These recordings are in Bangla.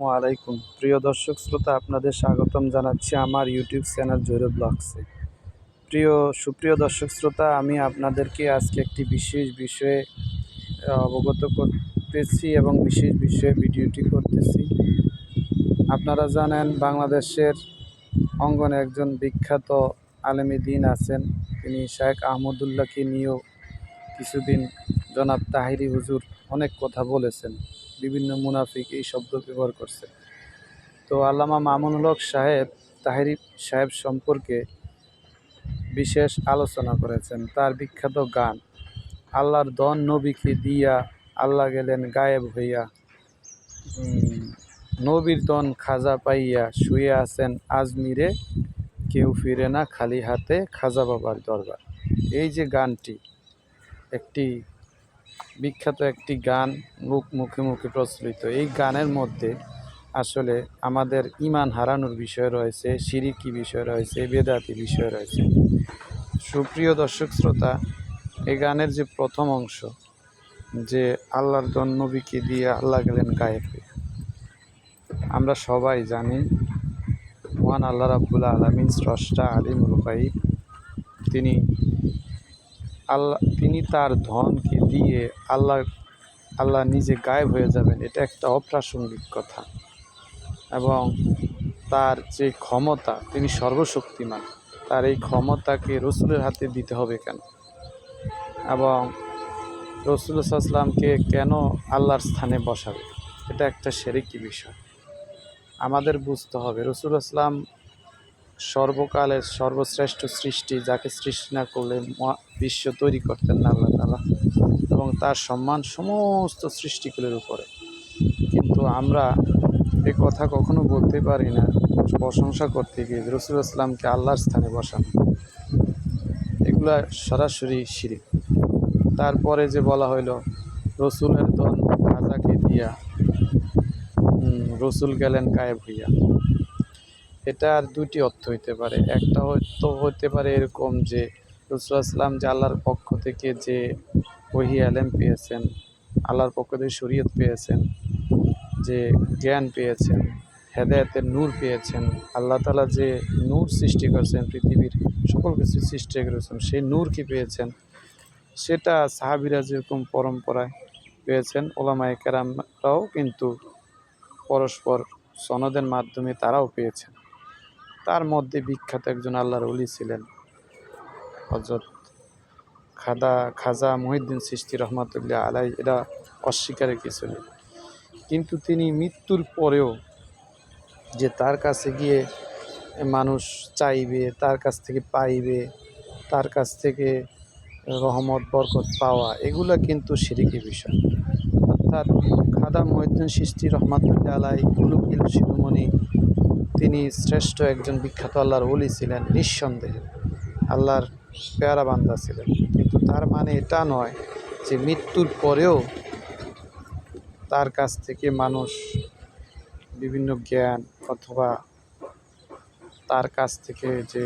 আলাইকুম প্রিয় দর্শক শ্রোতা, আপনাদের স্বাগতম জানাচ্ছি আমার ইউটিউব চ্যানেল জৈর ব্লগসে প্রিয়, সুপ্রিয় দর্শক শ্রোতা, আমি আপনাদেরকে আজকে একটি বিশেষ বিষয়ে অবগত করতেছি এবং বিশেষ বিষয়ে ভিডিওটি করতেছি। আপনারা জানেন, বাংলাদেশের অঙ্গনে একজন বিখ্যাত আলেমী দিন আছেন। তিনি শেখ আহমদুল্লাহকে নিয়েও কিছুদিন জনাব তাহিরি হুজুর অনেক কথা বলেছেন। বিভিন্ন মুনাফিক এই শব্দ ব্যবহার করছে। তো আল্লামা মামুনুল হক সাহেব, তাহিরি সাহেব সম্পর্কে বিশেষ আলোচনা করেছেন। তার বিখ্যাত গান, আল্লাহর দন নবীকে দিয়া আল্লাহ গেলেন গায়েব হইয়া নবীর দন খাজা পাইয়া শুয়ে আছেন আজমিরে, কেউ ফিরে না খালি হাতে খাজা বাবার দরবার। এই যে গানটি, একটি বিখ্যাত একটি গান মুখ মুখে মুখে প্রচলিত। এই গানের মধ্যে আসলে আমাদের ইমান হারানোর বিষয় রয়েছে, সিরিকি বিষয় রয়েছে, বেদাতি বিষয় রয়েছে। সুপ্রিয় দর্শক শ্রোতা, এই গানের যে প্রথম অংশ, যে আল্লাহর নবীকে দিয়ে আল্লাহ গেলেন গায়েব আমরা সবাই জানি, মহান আল্লাহ রাব্বুল আলমিন স্রষ্টা আলিম রুবাই তিনি আল্লাহ, তিনি তার ধনকে দিয়ে আল্লাহ আল্লাহ নিজে গায়েব হয়ে যাবেন, এটা একটা অপ্রাসঙ্গিক কথা। এবং তার যে ক্ষমতা, তিনি সর্বশক্তিমান, তার এই ক্ষমতাকে রসুলের হাতে দিতে হবে কেন? এবং রসুল কেন আল্লাহর স্থানে বসাবে? এটা একটা সেরেকি বিষয়। আমাদের বুঝতে হবে, রসুল আসলাম সর্বকালের সর্বশ্রেষ্ঠ সৃষ্টি যাকে সৃষ্টি না করলে বিশ্ব তৈরি করতেন না আল্লাহ তালা এবং তার সম্মান সমস্ত সৃষ্টিকুলের উপরে। কিন্তু আমরা এ কথা কখনো বলতে পারি না, প্রশংসা করতে গিয়ে রসুল আসলামকে আল্লাহর স্থানে বসানো। এগুলা সরাসরি শিরিক। তারপরে যে বলা হইল, রসুলের দন খাজাকে দিয়া রসুল গেলেন গায়েব হইয়া। এটার দুটি অর্থ হইতে পারে। একটা হয়তো হতে পারে এরকম যে রসুল আসলাম যে আল্লাহর পক্ষ থেকে যে ওহি আলেম পেয়েছেন, আল্লাহর পক্ষ থেকে শরীয়ত পেয়েছেন, যে জ্ঞান পেয়েছেন, হেদায়তের নূর পেয়েছেন, আল্লাহ তালা যে নূর সৃষ্টি করেছেন, পৃথিবীর সকল কিছু সৃষ্টি করেছেন, সেই নূরকে পেয়েছেন? সেটা সাহাবিরা যেরকম পরম্পরায় পেয়েছেন, ওলামায়ে কেরামরাও কিন্তু পরস্পর সনদের মাধ্যমে তারাও পেয়েছেন। তার মধ্যে বিখ্যাত একজন আল্লাহর অলি ছিলেন হজরত খাদা, খাজা মহিউদ্দিন সৃষ্টি রহমাতুল্লাহ আলাই, এরা অস্বীকারের কিছু নেই। কিন্তু তিনি মৃত্যুর পরেও যে তার কাছে গিয়ে মানুষ চাইবে, তার কাছ থেকে পাইবে, তার কাছ থেকে রহমত, বরকত পাওয়া, এগুলা কিন্তু সিরিকি বিষয়। অর্থাৎ খাদা মহিউদ্দিন সৃষ্টি রহমাতুল্লাহ আলাই, কুলুকিল শিরোমণি, তিনি শ্রেষ্ঠ একজন বিখ্যাত আল্লাহর ওলি ছিলেন নিঃসন্দেহে। আল্লাহর পেয়ারা বান্দা ছিলেন কিন্তু তার মানে এটা নয় যে মৃত্যুর পরেও তার কাছ থেকে মানুষ বিভিন্ন জ্ঞান অথবা তার কাছ থেকে যে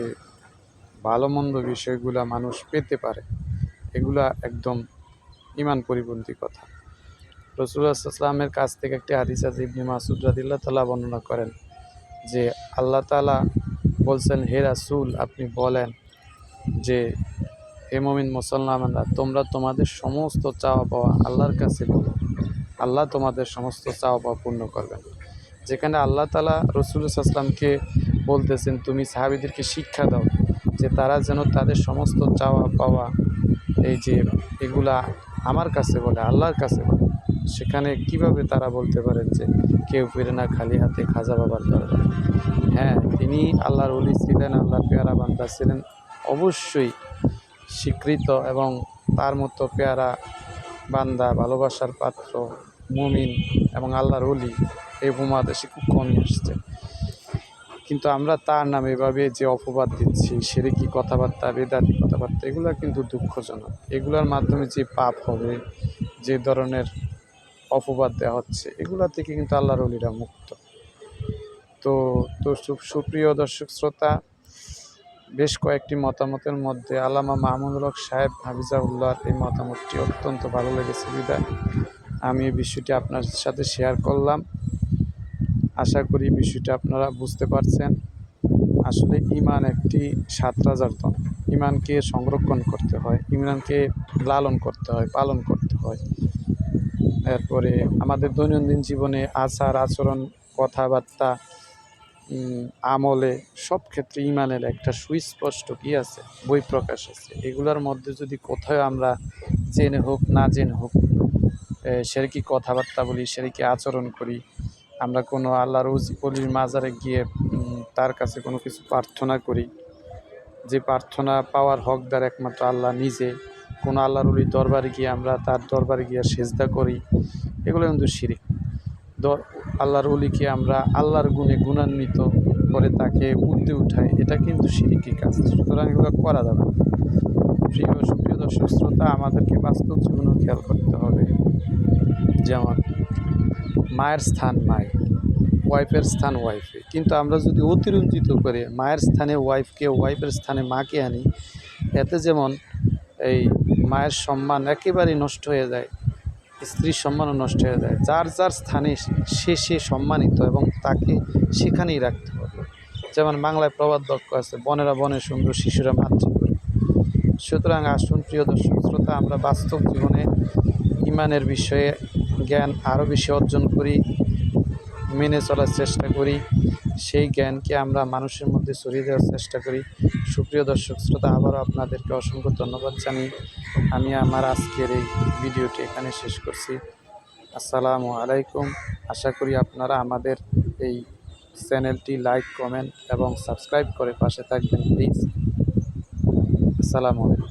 ভালো মন্দ বিষয়গুলা মানুষ পেতে পারে, এগুলা একদম ইমান পরিপন্থী কথা। রসুলামের কাছ থেকে একটি হাদিস আছে, ইবনি মাসুদ রাদিল্লাহ তালা বর্ণনা করেন যে আল্লাহ তালা বলছেন, হে রাসুল, আপনি বলেন যে হে মমিন মুসলমানরা তোমরা তোমাদের সমস্ত চাওয়া পাওয়া আল্লাহর কাছে বলো। আল্লাহ তোমাদের সমস্ত চাওয়া পাওয়া পূর্ণ করবেন। যেখানে আল্লাহ তালা রসুল আসলামকে বলতেছেন, তুমি সাহাবিদেরকে শিক্ষা দাও যে তারা যেন তাদের সমস্ত চাওয়া পাওয়া, এই যে এগুলা আমার কাছে বলে, আল্লাহর কাছে বলে। সেখানে কীভাবে তারা বলতে পারেন যে, কেউ ফিরে না খালি হাতে খাজা বাবার দরবার হ্যাঁ তিনি আল্লাহর অলি ছিলেন, আল্লাহর পেয়ারা বান্দা ছিলেন। অবশ্যই স্বীকৃত এবং তার মতো পেয়ারা, বান্দা, ভালোবাসার পাত্র, মুমিন এবং আল্লাহর অলি এই উপমহাদেশে খুব কমই আসছে। কিন্তু আমরা তার নামে এভাবে যে অপবাদ দিচ্ছি, সেরেকি কথাবার্তা, বেদাতি কথাবার্তা, এগুলো কিন্তু দুঃখজনক। এগুলোর মাধ্যমে যে পাপ হবে, যে ধরনের অপবাদ দেওয়া হচ্ছে, এগুলা থেকে কিন্তু আল্লাহর অলিরা মুক্ত। তো তো সুপ্রিয় দর্শক, শ্রোতা বেশ কয়েকটি মতামতের মধ্যে আলামা মাহমুদুল হক সাহেব হাফিজাউল্লাহর এই মতামতটি অত্যন্ত ভালো লেগেছে, বিদায়। আমি এই বিষয়টি আপনার সাথে শেয়ার করলাম। আশা করি বিষয়টা আপনারা বুঝতে পারছেন। আসলে ইমান একটি সাত রাজার ধন। ইমানকে সংরক্ষণ করতে হয়, ইমানকে লালন করতে হয়, পালন করতে হয়। এরপরে আমাদের দৈনন্দিন জীবনে আচার, আচরণ, কথাবার্তা আমলে সব ক্ষেত্রে ইমানের একটা সুস্পষ্ট কি আছে? বই প্রকাশ আছে। এগুলোর মধ্যে যদি কোথাও আমরা জেনে হোক, না জেনে হোক সেরেকি কথাবার্তা বলি সেরেকি আচরণ করি, আমরা কোনো আল্লাহর অলির মাজারে গিয়ে তার কাছে কোনো কিছু প্রার্থনা করি, যে প্রার্থনা পাওয়ার হকদার একমাত্র আল্লাহ নিজে, কোনো আল্লাহর অলির দরবারে গিয়ে আমরা তার দরবারে গিয়ে সেজদা করি, এগুলো কিন্তু শিরিক। দর আল্লাহর অলিকে আমরা আল্লাহর গুণে গুণান্বিত করে তাকে উঠতে উঠাই, এটা কিন্তু শিরিকি কাজ। সুতরাং এগুলো করা যাবে না। প্রিয় সুপ্রিয় দর্শক, শ্রোতা, আমাদেরকে বাস্তব জীবনেও খেয়াল করতে হবে যেমন মায়ের স্থান মায় ওয়াইফের স্থান ওয়াইফে। কিন্তু আমরা যদি অতিরঞ্জিত করে মায়ের স্থানে ওয়াইফকে, ওয়াইফের স্থানে মাকে আনি, এতে যেমন এই মায়ের সম্মান একেবারেই নষ্ট হয়ে যায় স্ত্রীর সম্মানও নষ্ট হয়ে যায়। যার যার স্থানে সে সে সম্মানিত এবং তাকে সেখানেই রাখতে হবে। যেমন বাংলায় প্রবাদ বাক্য আছে, বনেরা বনে সুন্দর, শিশুরা মাতৃ সুতরাং আসুন প্রিয় দর্শক শ্রোতা, আমরা বাস্তব জীবনে ইমানের বিষয়ে জ্ঞান আরও বেশি অর্জন করি। মেনে চলার চেষ্টা করি। সেই জ্ঞানকে আমরা মানুষের মধ্যে ছড়িয়ে দেওয়ার চেষ্টা করি। সুপ্রিয় দর্শক শ্রোতা, আবারও আপনাদেরকে অসংখ্য ধন্যবাদ জানিয়ে আমি আমার আজকের এই ভিডিওটি এখানে শেষ করছি। আসসালামু আলাইকুম। আশা করি আপনারা আমাদের এই চ্যানেলটি লাইক, কমেন্ট এবং সাবস্ক্রাইব করে পাশে থাকবেন, প্লিজ। আসসালামু আলাইকুম।